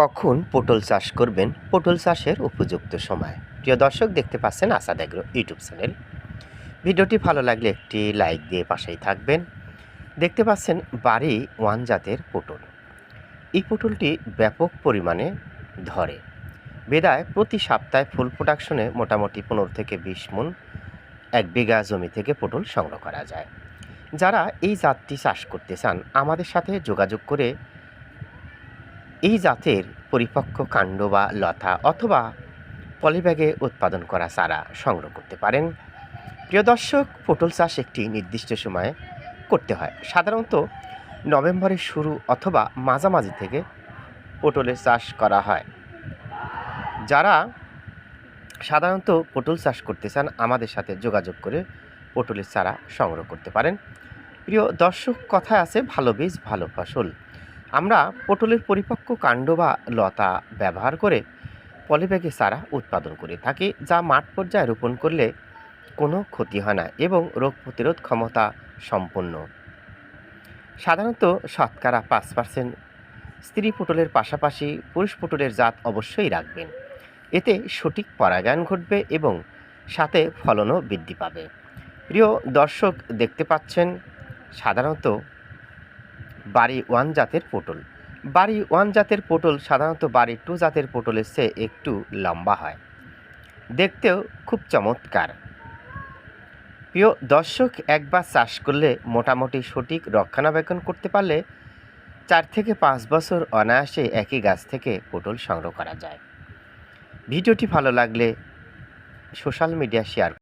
কখন পটল চাষ করবেন পটল চাষের উপযুক্ত সময়? প্রিয় দর্শক, দেখতে পাচ্ছেন আসাদ এগ্রো ইউটিউব চ্যানেল। ভিডিওটি ভালো লাগলে একটি লাইক দিয়ে পাশেই থাকবেন। দেখতে পাচ্ছেন বাড়ি ওয়ান জাতের পটল। এই পটলটি ব্যাপক পরিমাণে ধরে। বেদায় প্রতি সপ্তাহে ফুল প্রোডাকশনে মোটামুটি পনেরো থেকে বিশ মন এক বিঘা জমি থেকে পটল সংগ্রহ করা যায়। যারা এই জাতটি চাষ করতে চান, আমাদের সাথে যোগাযোগ করে এই জাতের পরিপক্ক কাণ্ড বা লতা অথবা পলিব্যাগে উৎপাদন করা চারা সংগ্রহ করতে পারেন। প্রিয় দর্শক, পটল চাষ একটি নির্দিষ্ট সময়ে করতে হয়। সাধারণত নভেম্বরের শুরু অথবা মাঝামাঝি থেকে পটলের চাষ করা হয়। যারা সাধারণত পটল চাষ করতে চান, আমাদের সাথে যোগাযোগ করে পটলের চারা সংগ্রহ করতে পারেন। প্রিয় দর্শক, কথায় আছে, ভালো বীজ, ভালো ফসল। আমরা পটলের পরিপক্ক কাণ্ড বা লতা ব্যবহার করে পলিব্যাগে চারা উৎপাদন করে থাকি, যা মাঠ পর্যায়ে রোপণ করলে কোনো ক্ষতি হয় না এবং রোগ প্রতিরোধ ক্ষমতা সম্পন্ন। সাধারণত শতকরা পাঁচ পার্সেন্ট স্ত্রী পটলের পাশাপাশি পুরুষ পটলের জাত অবশ্যই রাখবেন। এতে সঠিক পরাগায়ন ঘটবে এবং সাথে ফলনও বৃদ্ধি পাবে। প্রিয় দর্শক, দেখতে পাচ্ছেন, সাধারণত বাড়ি ওয়ান জাতের পটল। বাড়ি ওয়ান জাতের পটল সাধারণত বাড়ি টু জাতের পটলের চেয়ে একটু লম্বা হয়। দেখতেও খুব চমৎকার। প্রিয় দর্শক, একবার চাষ করলে মোটামুটি সঠিক রক্ষণাবেক্ষণ করতে পারলে চার থেকে পাঁচ বছর অনায়াসে একই গাছ থেকে পটল সংগ্রহ করা যায়। ভিডিওটি ভালো লাগলে সোশ্যাল মিডিয়া শেয়ার